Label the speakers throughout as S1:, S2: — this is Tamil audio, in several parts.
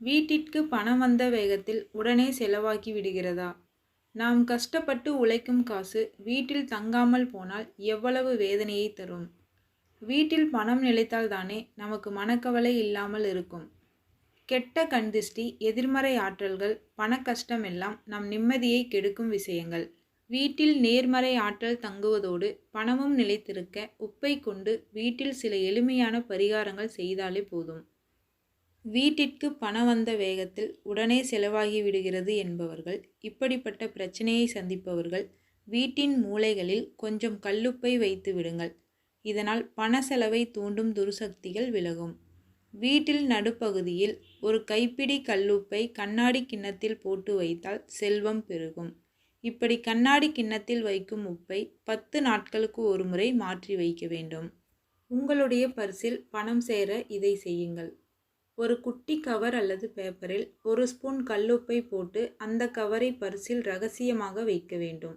S1: வீட்டிற்கு பணம் வந்த வேகத்தில் உடனே செலவாக்கி விடுகிறதா? நாம் கஷ்டப்பட்டு உழைக்கும் காசு வீட்டில் தங்காமல் போனால் எவ்வளவு வேதனையை தரும்? வீட்டில் பணம் நிலைத்தால்தானே நமக்கு மனக்கவலை இல்லாமல் இருக்கும். கெட்ட கண்திஷ்டி எதிர்மறை ஆற்றல்கள் பண கஷ்டம் எல்லாம் நம் நிம்மதியை கெடுக்கும் விஷயங்கள். வீட்டில் நேர்மறை ஆற்றல் தங்குவதோடு பணமும் நிலைத்திருக்க உப்பை கொண்டு வீட்டில் சில எளிமையான பரிகாரங்கள் செய்தாலே போதும். வீட்டிற்கு பணம் வந்த வேகத்தில் உடனே செலவாகி விடுகிறது என்பவர்கள் இப்படிப்பட்ட பிரச்சனையை சந்திப்பவர்கள் வீட்டின் மூலைகளில் கொஞ்சம் கல்லுப்பை வைத்து விடுங்கள். இதனால் பண செலவை தூண்டும் துர்சக்திகள் விலகும். வீட்டில் நடுப்பகுதியில் ஒரு கைப்பிடி கல்லுப்பை கண்ணாடி கிண்ணத்தில் போட்டு வைத்தால் செல்வம் பெருகும். இப்படி கண்ணாடி கிண்ணத்தில் வைக்கும் உப்பை பத்து நாட்களுக்கு ஒரு முறை மாற்றி வைக்க வேண்டும். உங்களுடைய பர்சில் பணம் சேர இதை செய்யுங்கள். ஒரு குட்டி கவர் அல்லது பேப்பரில் ஒரு ஸ்பூன் கல்லுப்பை போட்டு அந்த கவரை பரிசில் ரகசியமாக வைக்க வேண்டும்.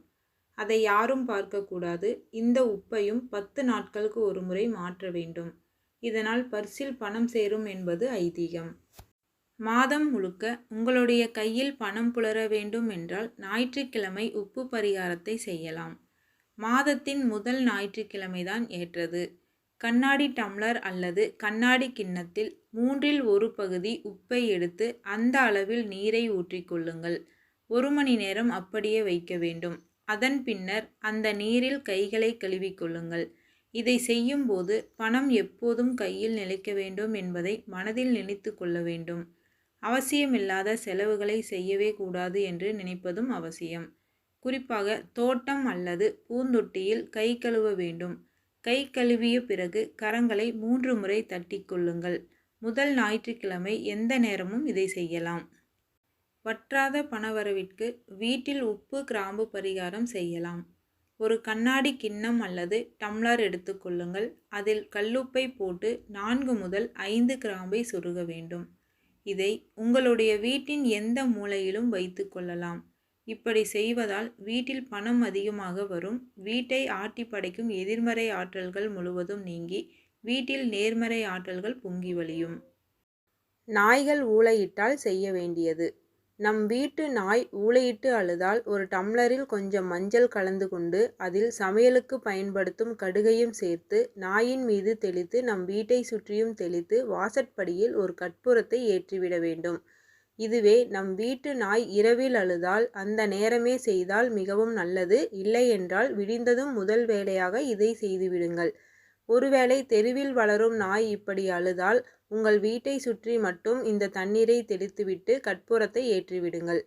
S1: அதை யாரும் பார்க்கக்கூடாது இந்த உப்பையும் பத்து நாட்களுக்கு ஒரு முறை மாற்ற வேண்டும். இதனால் பர்சில் பணம் சேரும் என்பது ஐதீகம். மாதம் முழுக்க உங்களுடைய கையில் பணம் புலர வேண்டும் என்றால் ஞாயிற்றுக்கிழமை உப்பு பரிகாரத்தை செய்யலாம். மாதத்தின் முதல் ஞாயிற்றுக்கிழமைதான் ஏற்றது. கண்ணாடி டம்ளர் அல்லது கண்ணாடி கிண்ணத்தில் மூன்றில் ஒரு பகுதி உப்பை எடுத்து அந்த அளவில் நீரை ஊற்றிக்கொள்ளுங்கள் ஒரு மணி நேரம் அப்படியே வைக்க வேண்டும். அதன் பின்னர் அந்த நீரில் கைகளை கழுவிக்கொள்ளுங்கள் இதை செய்யும்போது பணம் எப்போதும் கையில் நிலைக்க வேண்டும் என்பதை மனதில் நினைத்து கொள்ள வேண்டும். அவசியமில்லாத செலவுகளை செய்யவே கூடாது என்று நினைப்பதும் அவசியம். குறிப்பாக தோட்டம் அல்லது பூந்தொட்டியில் கை கழுவ வேண்டும். கை கழுவிய பிறகு கரங்களை மூன்று முறை தட்டி கொள்ளுங்கள். முதல் ஞாயிற்றுக்கிழமை எந்த நேரமும் இதை செய்யலாம். வற்றாத பணவரவிற்கு வீட்டில் உப்பு கிராம்பு பரிகாரம் செய்யலாம். ஒரு கண்ணாடி கிண்ணம் அல்லது டம்ளர் எடுத்துக்கொள்ளுங்கள் அதில் கல்லுப்பை போட்டு நான்கு முதல் ஐந்து கிராம்பை சொருக வேண்டும். இதை உங்களுடைய வீட்டின் எந்த மூலையிலும் வைத்து கொள்ளலாம். இப்படி செய்வதால் வீட்டில் பணம் அதிகமாக வரும். வீட்டை ஆட்டி படைக்கும் எதிர்மறை ஆற்றல்கள் முழுவதும் நீங்கி வீட்டில் நேர்மறை ஆற்றல்கள் பொங்கி வழியும். நாய்கள் ஊளையிட்டால் செய்ய வேண்டியது. நம் வீட்டு நாய் ஊளையிட்டு அழுதால் ஒரு டம்ளரில் கொஞ்சம் மஞ்சள் கலந்து கொண்டு அதில் சமையலுக்கு பயன்படுத்தும் கடுகையும் சேர்த்து நாயின் மீது தெளித்து நம் வீட்டை சுற்றியும் தெளித்து வாசற்படியில் ஒரு கற்பூரத்தை ஏற்றிவிட வேண்டும். இதுவே நம் வீட்டு நாய் இரவில் அழுதால் அந்த நேரமே செய்தால் மிகவும் நல்லது. இல்லையென்றால் விடிந்ததும் முதல் வேலையாக இதை செய்துவிடுங்கள் ஒருவேளை தெருவில் வளரும் நாய் இப்படி அழுதால் உங்கள் வீட்டை சுற்றி மட்டும் இந்த தண்ணீரை தெளித்துவிட்டு கற்பூரத்தை ஏற்றிவிடுங்கள்.